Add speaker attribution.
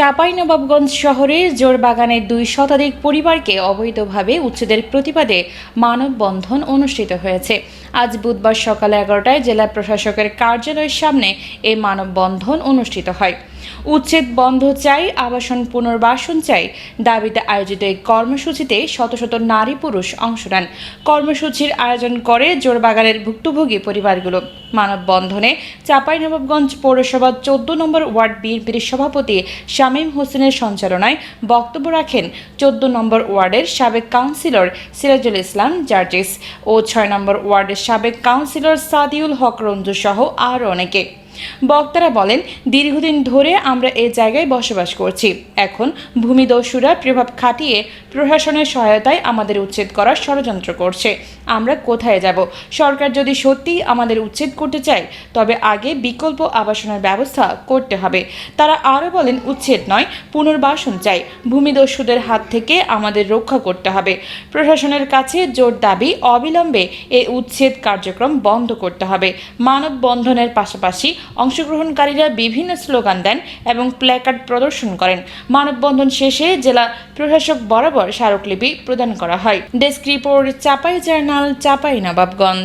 Speaker 1: চাঁপাইনবাবগঞ্জ শহরে জোরবাগানের দুই শতাধিক পরিবারকে অবৈধভাবে উচ্ছেদের প্রতিবাদে মানববন্ধন অনুষ্ঠিত হয়েছে। আজ বুধবার সকাল এগারোটায় জেলা প্রশাসকের কার্যালয়ের সামনে এই মানববন্ধন অনুষ্ঠিত হয়। উচ্ছেদ বন্ধ চাই, আবাসন পুনর্বাসন চাই। দাবিতে আয়োজিত এই কর্মসূচিতে শত শত নারী পুরুষ অংশ নেন। কর্মসূচির আয়োজন করে জোরবাগানের ভুক্তভোগী পরিবারগুলো। মানববন্ধনে চাঁপাইনবাবগঞ্জ পৌরসভা চোদ্দ নম্বর ওয়ার্ড বিএনপির সভাপতি শামীম হোসেনের সঞ্চালনায় বক্তব্য রাখেন চোদ্দ নম্বর ওয়ার্ডের সাবেক কাউন্সিলর সিরাজুল ইসলাম জার্জিস ও ছয় নম্বর ওয়ার্ডের সাবেক কাউন্সিলর সাদিউল হক রঞ্জু সহ আরও অনেকে। বক্তারা বলেন, দীর্ঘদিন ধরে আমরা এ জায়গায় বসবাস করছি। এখন ভূমিদস্যুরা প্রভাব খাটিয়ে প্রশাসনের সহায়তায় আমাদের উচ্ছেদ করার ষড়যন্ত্র করছে। আমরা কোথায় যাব? সরকার যদি সত্যিই আমাদের উচ্ছেদ করতে চায়, তবে আগে বিকল্প আবাসনের ব্যবস্থা করতে হবে। তারা আরও বলেন, উচ্ছেদ নয়, পুনর্বাসন চাই। ভূমিদস্যুদের হাত থেকে আমাদের রক্ষা করতে হবে। প্রশাসনের কাছে জোর দাবি অবিলম্বে এ উচ্ছেদ কার্যক্রম বন্ধ করতে হবে। মানববন্ধনের পাশাপাশি অংশগ্রহণকারীরা বিভিন্ন স্লোগান দেন এবং প্ল্যাকার্ড প্রদর্শন করেন। মানববন্ধন শেষে জেলা প্রশাসক বরাবর স্মারকলিপি প্রদান করা হয়। Desk report, Chapai journal, Chapai Nawabganj.